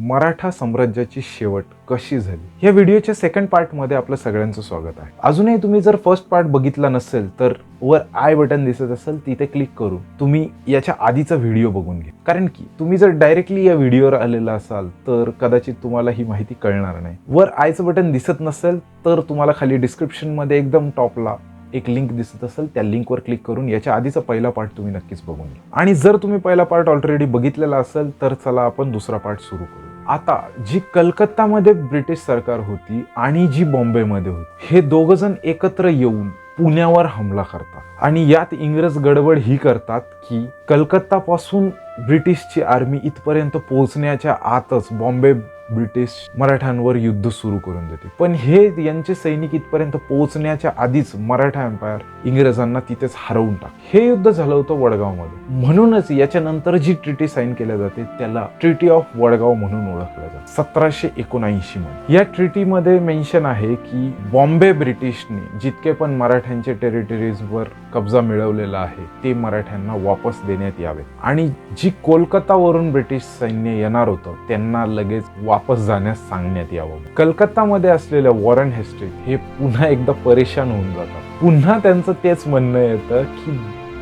मराठा साम्राज्याची शेवट कशी झाली? या व्हिडिओच्या सेकंड पार्टमध्ये आपलं सगळ्यांचं स्वागत आहे. अजूनही तुम्ही जर फर्स्ट पार्ट बघितला नसेल तर वर आय बटन दिसत असेल तिथे क्लिक करून तुम्ही याच्या आधीचा व्हिडिओ बघून घ्या. कारण की तुम्ही जर डायरेक्टली या व्हिडिओवर आलेला असाल तर कदाचित तुम्हाला ही माहिती कळणार नाही. वर आयचं बटन दिसत नसेल तर तुम्हाला खाली डिस्क्रिप्शनमध्ये एकदम टॉपला एक लिंक दिसत असेल त्या लिंकवर क्लिक करून याच्या आधीचा पहिला पार्ट तुम्ही नक्कीच बघून घ्या. आणि जर तुम्ही पहिला पार्ट ऑलरेडी बघितलेला असेल तर चला आपण दुसरा पार्ट सुरू करू आता जी कलकत्तामध्ये ब्रिटिश सरकार होती आणि जी बॉम्बेमध्ये होती हे दोघ जण एकत्र येऊन पुण्यावर हमला करतात. आणि यात इंग्रज गडबड ही करतात की कलकत्तापासून ब्रिटिशची आर्मी इथपर्यंत पोहोचण्याच्या आतच बॉम्बे ब्रिटिश मराठ्यांवर युद्ध सुरू करून देते. पण हे यांचे सैनिक इथपर्यंत पोहोचण्याच्या आधीच मराठा एम्पायर इंग्रजांना तिथेच हरवून टाक. हे युद्ध झालं होतं वडगावमध्ये. म्हणूनच याच्यानंतर जी ट्रिटी साईन केल्या जाते त्याला ट्रिटी ऑफ वडगाव म्हणून ओळखलं जातं. सतराशे एकोणऐंशी मध्ये. या ट्रिटीमध्ये मेन्शन आहे की बॉम्बे ब्रिटिशने जितके पण मराठ्यांचे टेरिटरीजवर कब्जा मिळवलेला आहे ते मराठ्यांना वापस देण्यात यावे. आणि जी कोलकातावरून ब्रिटिश सैन्य येणार होतं त्यांना लगेच वा वापस जाण्यास सांगण्यात यावं. कलकत्तामध्ये असलेल्या वॉरन हेस्ट्री हे पुन्हा एकदा परेशान होऊन जातात. पुन्हा त्यांचं तेच म्हणणं येतं की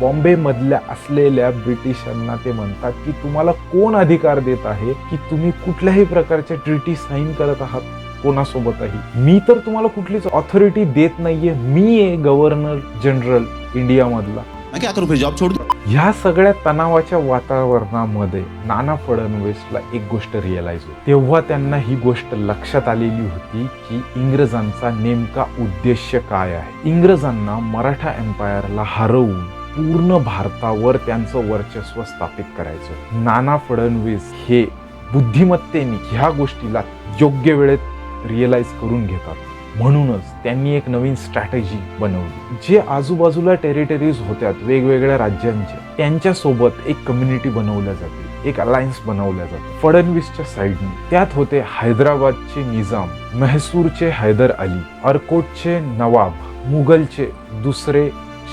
बॉम्बे मधल्या असलेल्या ब्रिटिशांना ते म्हणतात की तुम्हाला कोण अधिकार देत आहे की तुम्ही कुठल्याही प्रकारच्या ट्रिटी साईन करत आहात? कोणासोबतही. मी तर तुम्हाला कुठलीच ऑथॉरिटी देत नाहीये. मी आहे गव्हर्नर जनरल इंडियामधला. जॉब सोडतो ह्या सगळ्या तणावाच्या वातावरणामध्ये नाना फडणवीसला एक गोष्ट रिअलाइज होती. तेव्हा त्यांना ही गोष्ट लक्षात आलेली होती की इंग्रजांचा नेमका उद्देश काय आहे. इंग्रजांना मराठा एम्पायरला हरवून पूर्ण भारतावर त्यांचं वर्चस्व स्थापित करायचं नाना फडणवीस हे बुद्धिमत्तेने ह्या गोष्टीला योग्य वेळेत रिअलाइज करून घेतात. म्हणूनच त्यांनी एक नवीन स्ट्रॅटेजी बनवली. जे आजूबाजूला टेरिटरीज होत्या वेगवेगळ्या राज्यांच्या त्यांच्यासोबत एक कम्युनिटी बनवल्या जाते एक अलायन्स बनवल्या जाते. फडणवीसच्या साईडने त्यात होते हैदराबादचे निजाम म्हैसूरचे हैदर अली अर्कोटचे नवाब मुघलचे दुसरे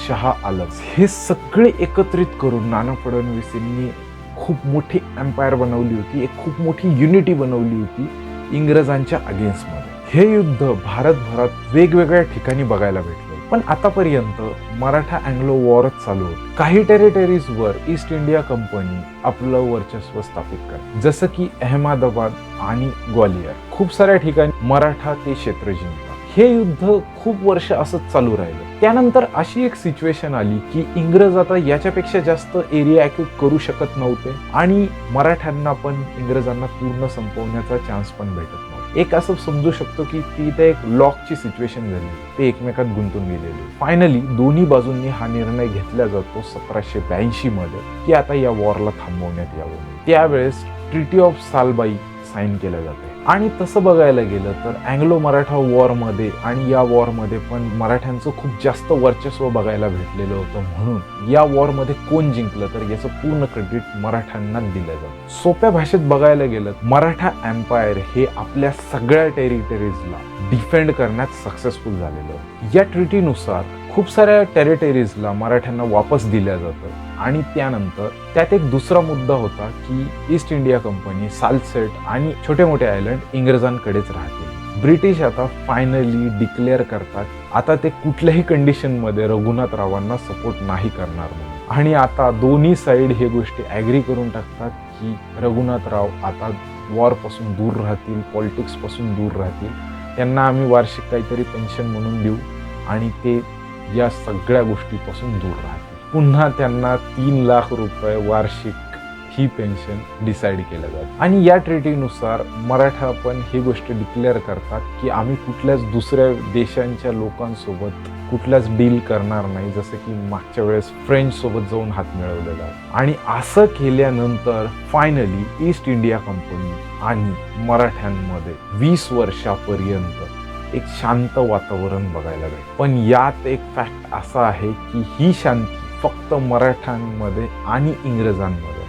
शहा आलम. हे सगळे एकत्रित करून नाना फडणवीस यांनी खूप मोठी एम्पायर बनवली होती एक खूप मोठी युनिटी बनवली होती इंग्रजांच्या अगेन्स्टमध्ये हे युद्ध भारतभरात वेगवेगळ्या ठिकाणी बघायला भेटलं. पण आतापर्यंत मराठा अँग्लो वॉरच चालू होत. काही टेरिटरीजवर ईस्ट इंडिया कंपनी आपलं वर्चस्व स्थापित करते. जसं की अहमदाबाद आणि ग्वालियर. खूप साऱ्या ठिकाणी मराठा ते क्षेत्र जिंकतात. हे युद्ध खूप वर्ष असंच चालू राहिलं. त्यानंतर अशी एक सिच्युएशन आली की इंग्रज आता याच्यापेक्षा जास्त एरिया अॅक्युट करू शकत नव्हते आणि मराठ्यांना पण इंग्रजांना पूर्ण संपवण्याचा चान्स पण भेटत नव्हता. एक असं समजू शकतो की ती इथे एक लॉकची सिच्युएशन झाली. ते एकमेकात गुंतून गेलेले. फायनली दोन्ही बाजूंनी हा निर्णय घेतला जातो सतराशे ब्याऐंशी मध्ये की आता या वॉरला थांबवण्यात यावं त्यावेळेस ट्रिटी ऑफ सालबाई साईन केलं जाते. आणि तसं बघायला गेलं तर अँग्लो मराठा वॉरमध्ये आणि या वॉरमध्ये पण मराठ्यांचं खूप जास्त वर्चस्व बघायला भेटलेलं होतं म्हणून या वॉरमध्ये कोण जिंकलं तर याचं पूर्ण क्रेडिट मराठ्यांना दिलं जातं. सोप्या भाषेत बघायला गेलं मराठा एम्पायर हे आपल्या सगळ्या टेरिटरीजला डिफेंड करण्यात सक्सेसफुल झालेलं. या ट्रिटीनुसार खूप साऱ्या टेरिटरीजला मराठ्यांना वापस दिल्या जातं. आणि त्यानंतर त्यात एक दुसरा मुद्दा होता की ईस्ट इंडिया कंपनी सालसेट आणि छोटे मोठे आयलंड इंग्रजांकडेच राहतील. ब्रिटिश आता फायनली डिक्लेअर करतात. आता ते कुठल्याही कंडिशनमध्ये रघुनाथरावांना सपोर्ट नाही करणार म्हणून. आणि आता दोन्ही साईड हे गोष्टी ॲग्री करून टाकतात की रघुनाथराव आता वॉरपासून दूर राहतील पॉलिटिक्सपासून दूर राहतील. त्यांना आम्ही वार्षिक काहीतरी पेन्शन म्हणून देऊ. आणि ते या सगळ्या गोष्टीपासून दूर राहतील. पुन्हा त्यांना तीन लाख रुपये वार्षिक ही पेन्शन डिसाईड केलं जातं. आणि या ट्रिटीनुसार मराठा पण ही गोष्ट डिक्लेअर करतात की आम्ही कुठल्याच दुसऱ्या देशांच्या लोकांसोबत कुठल्याच डील करणार नाही जसं की मागच्या वेळेस फ्रेंच सोबत जाऊन हात मिळवलेला आणि असं केल्यानंतर फायनली ईस्ट इंडिया कंपनी आणि मराठ्यांमध्ये वीस वर्षापर्यंत एक शांत वातावरण बघायला भेट पण यात एक फॅक्ट असा आहे की ही शांती फक्त मराठ्यांमध्ये आणि इंग्रजांमध्ये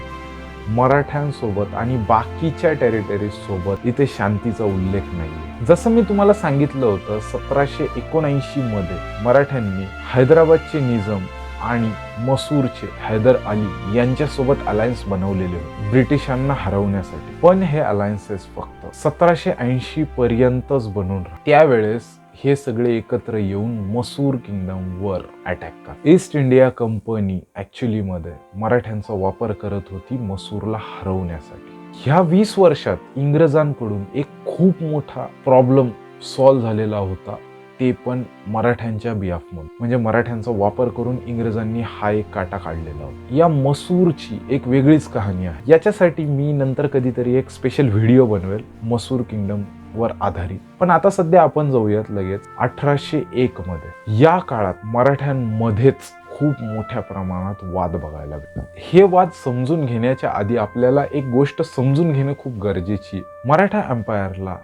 मराठ्यांसोबत आणि बाकीच्या टेरिटरीजसोबत इथे शांतीचा उल्लेख नाही जसं मी तुम्हाला सांगितलं होतं सतराशे एकोणऐंशी मध्ये मराठ्यांनी हैदराबादचे निजाम आणि मसूरचे हैदर अली यांच्यासोबत अलायन्स बनवलेले होते ब्रिटिशांना हरवण्यासाठी. पण हे अलायन्सेस फक्त सतराशे ऐंशी पर्यंतच बनून त्यावेळेस हे सगळे एकत्र येऊन मसूर किंगडम वर अटॅक कर ईस्ट इंडिया कंपनी ऍक्च्युली मध्ये मराठ्यांचा वापर करत होती मसूरला हरवण्यासाठी. ह्या वीस वर्षात इंग्रजांकडून एक खूप मोठा प्रॉब्लेम सॉल्व्ह झालेला होता ते पण मराठ्यांच्या बियाफमध्ये म्हणजे मराठ्यांचा वापर करून इंग्रजांनी हा एक काटा काढलेला होता. या मसूरची एक वेगळीच कहाणी आहे. याच्यासाठी मी नंतर कधीतरी एक स्पेशल व्हिडिओ बनवेल मसूर किंगडम वर आधारित. पण आता सध्या आपण जाऊयात लगेच अठराशे एक मध्ये. या काळात मराठ्यांमध्येच खूप मोठ्या प्रमाणात वाद बघायला भेटतात. हे वाद समजून घेण्याच्या आधी आपल्याला एक गोष्ट समजून घेणं खूप गरजेची मराठा एम्पायरला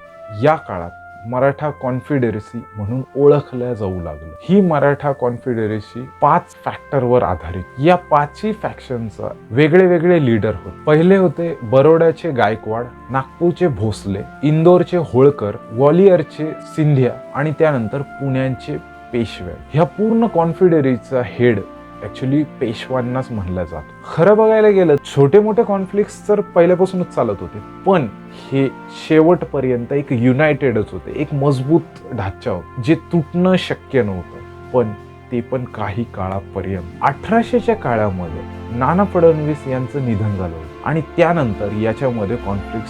या काळात मराठा कॉन्फिडरेसी म्हणून ओळखल्या जाऊ लागलं. ही मराठा कॉन्फिडरेसी पाच फॅक्टरवर आधारित. या पाचही फॅक्शनचा वेगळे वेगळे लीडर होते. पहिले होते बरोड्याचे गायकवाड नागपूरचे भोसले इंदोरचे होळकर ग्वालियरचे सिंधिया आणि त्यानंतर पुण्याचे पेशव्या. ह्या पूर्ण कॉन्फिडरीचा हेड ऍक्च्युली पेशवांनाच म्हणलं जातं. खरं बघायला गेलं छोटे मोठे कॉन्फ्लिक्ट तर पहिल्यापासूनच चालत होते. पण हे शेवटपर्यंत एक युनायटेडच होते. एक मजबूत ढाचा होता जे तुटणं शक्य नव्हतं. पण ते पण काही काळापर्यंत. अठराशेच्या काळामध्ये नाना फडणवीस यांचं निधन झालं आणि त्यानंतर याच्यामध्ये कॉन्फ्लिक्ट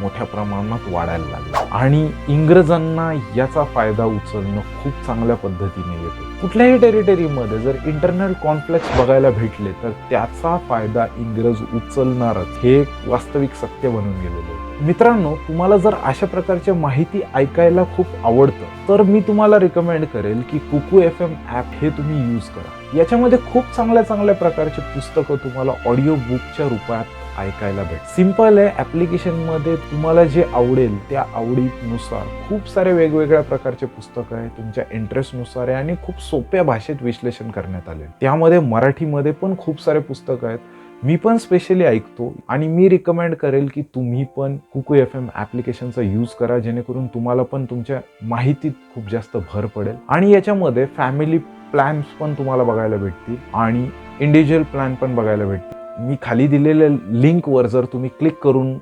मोठ्या प्रमाणात वाढायला लागले. आणि इंग्रजांना याचा फायदा उचलणं खूप चांगल्या पद्धतीने येतो. कुठल्याही टेरिटरीमध्ये जर इंटरनल कॉन्फ्लिक्ट बघायला भेटले तर त्याचा फायदा इंग्रज उचलणारच. हे एक वास्तविक सत्य बनून गेलेलं मित्रांनो तुम्हाला जर अशा प्रकारच्या माहिती ऐकायला खूप आवडतं तर मी तुम्हाला रिकमेंड करेल की कुकू एफ एम ॲप हे तुम्ही यूज करा. याच्यामध्ये खूप चांगल्या चांगल्या प्रकारची पुस्तकं तुम्हाला ऑडिओ बुकच्या रूपात ऐकायला भेट. सिंपल आहे ॲप्लिकेशनमध्ये तुम्हाला जे आवडेल त्या आवडीनुसार खूप सारे वेगवेगळ्या प्रकारचे पुस्तकं आहे तुमच्या इंटरेस्टनुसार आहे आणि खूप सोप्या भाषेत विश्लेषण करण्यात आले त्यामध्ये मराठीमध्ये पण खूप सारे पुस्तकं आहेत. मी पण स्पेशली ऐकतो आणि मी रिकमेंड करेल की तुम्ही पण कुकू एफ एम ॲप्लिकेशनचा यूज करा जेणेकरून तुम्हाला पण तुमच्या माहितीत खूप जास्त भर पडेल. आणि याच्यामध्ये फॅमिली प्लॅन्स पण तुम्हाला बघायला भेटतील आणि इंडिव्हिज्युअल प्लॅन पण बघायला भेटतील. मी खाली दिलेल्या लिंकवर जर तुम्ही क्लिक करून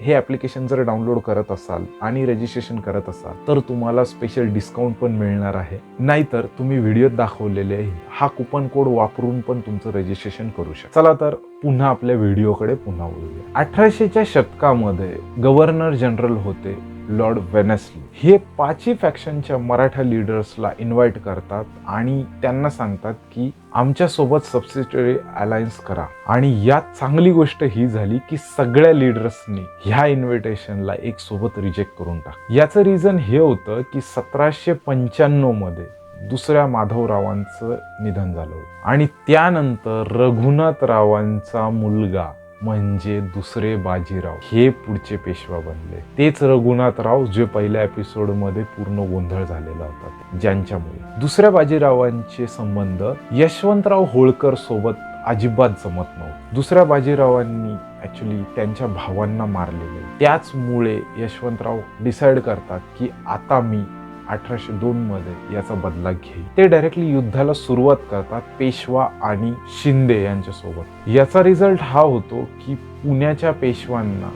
हे ॲप्लिकेशन जर डाउनलोड करत असाल आणि रजिस्ट्रेशन करत असाल तर तुम्हाला स्पेशल डिस्काउंट पण मिळणार आहे. नाहीतर तुम्ही व्हिडिओत दाखवलेले हा कुपन कोड वापरून पण तुमचं रजिस्ट्रेशन करू शकता. चला तर पुन्हा आपल्या व्हिडिओकडे पुन्हा बोलूया अठराशेच्या शतकामध्ये गव्हर्नर जनरल होते. Lord Wellesley. हे पाचही फॅक्शनच्या मराठा लिडर्सला इन्व्हाइट करतात आणि त्यांना सांगतात की आमच्यासोबत सबसिडरी अलायन्स करा. आणि यात चांगली गोष्ट ही झाली की सगळ्या लिडर्सनी ह्या इन्व्हिटेशनला एक सोबत रिजेक्ट करून टाक. याचं रिझन हे होतं की सतराशे पंच्याण्णवमध्ये दुसऱ्या माधवरावांचं निधन झालं होतं. आणि त्यानंतर रघुनाथरावांचा मुलगा म्हणजे दुसरे बाजीराव. हे पुढचे पेशवा बनले. तेच रघुनाथराव जे पहिल्या एपिसोडमध्ये पूर्ण गोंधळ झालेला होता. ज्यांच्यामुळे. दुसऱ्या बाजीरावांचे संबंध यशवंतराव होळकर सोबत अजिबात जमत नव्हतं. दुसऱ्या बाजीरावांनी ऍक्च्युली त्यांच्या भावांना मारलेले. त्याचमुळे यशवंतराव डिसाईड करतात की आता मी अठराशे दोन मध्ये याचा बदला घेईल ते डायरेक्टली युद्धाला सुरुवात करतात पेशवा आणि शिंदे यांच्यासोबत. याचा रिझल्ट हा होतो की पुण्याच्या पेशवांना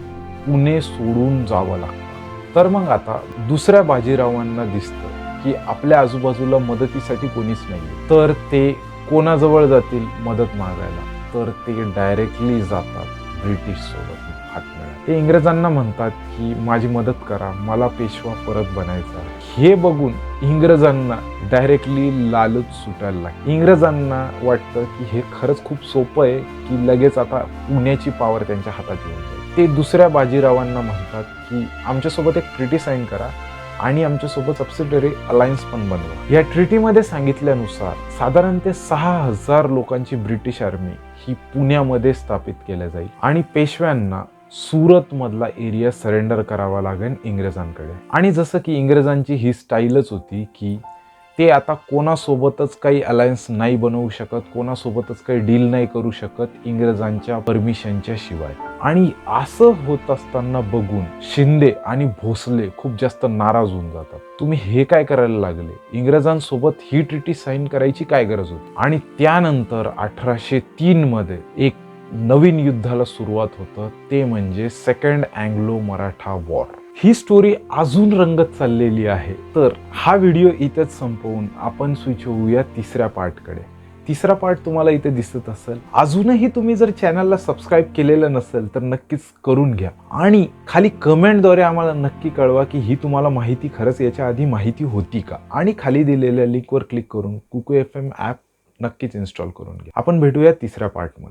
पुणे सोडून जावं लागतं. तर मग आता दुसऱ्या बाजीरावांना दिसतं की आपल्या आजूबाजूला मदतीसाठी कोणीच नाही तर ते कोणाजवळ जातील मदत मागायला? तर ते डायरेक्टली जातात ब्रिटिश सोबत हात मिळाला ते इंग्रजांना म्हणतात की माझी मदत करा मला पेशवा परत बनायचा हे बघून इंग्रजांना डायरेक्टली लालच सुटायला लागली. इंग्रजांना वाटतं की हे खरंच खूप सोपं आहे की लगेच आता पुण्याची पॉवर त्यांच्या हातात येऊन जाईल. ते दुसऱ्या बाजीरावांना म्हणतात की आमच्यासोबत एक ट्रिटी साईन करा आणि आमच्यासोबत सबसिडरी अलायन्स पण बनवा. या ट्रिटीमध्ये सांगितल्यानुसार साधारण ते सहा हजार लोकांची ब्रिटिश आर्मी ही पुण्यामध्ये स्थापित केल्या जाईल आणि पेशव्यांना सुरतमधला एरिया सरेंडर करावा लागेल इंग्रजांकडे. आणि जसं की इंग्रजांची ही स्टाईलच होती की ते आता कोणासोबतच काही अलायन्स नाही बनवू शकत कोणासोबतच काही डील नाही करू शकत इंग्रजांच्या परमिशनच्या शिवाय. आणि असं होत असताना बघून शिंदे आणि भोसले खूप जास्त नाराज होऊन जातात. तुम्ही हे काय करायला लागले? इंग्रजांसोबत ही ट्रिटी साईन करायची काय गरज होती? आणि त्यानंतर अठराशे तीन मध्ये एक नवीन युद्धाला सुरुवात होतं ते म्हणजे सेकंड अँग्लो मराठा वॉर ही स्टोरी अजून रंगत चाललेली आहे. तर हा व्हिडिओ इथेच संपवून आपण स्विच होऊया तिसऱ्या पार्टकडे तिसरा पार्ट तुम्हाला इथे दिसत असेल. अजूनही तुम्ही जर चॅनलला सबस्क्राईब केलेलं नसेल तर नक्कीच करून घ्या. आणि खाली कमेंटद्वारे आम्हाला नक्की कळवा की ही तुम्हाला माहिती खरंच याच्या आधी माहिती होती का? आणि खाली दिलेल्या लिंकवर क्लिक करून कुकू एफ एम ॲप नक्कीच इन्स्टॉल करून घ्या. आपण भेटूया तिसऱ्या पार्टमध्ये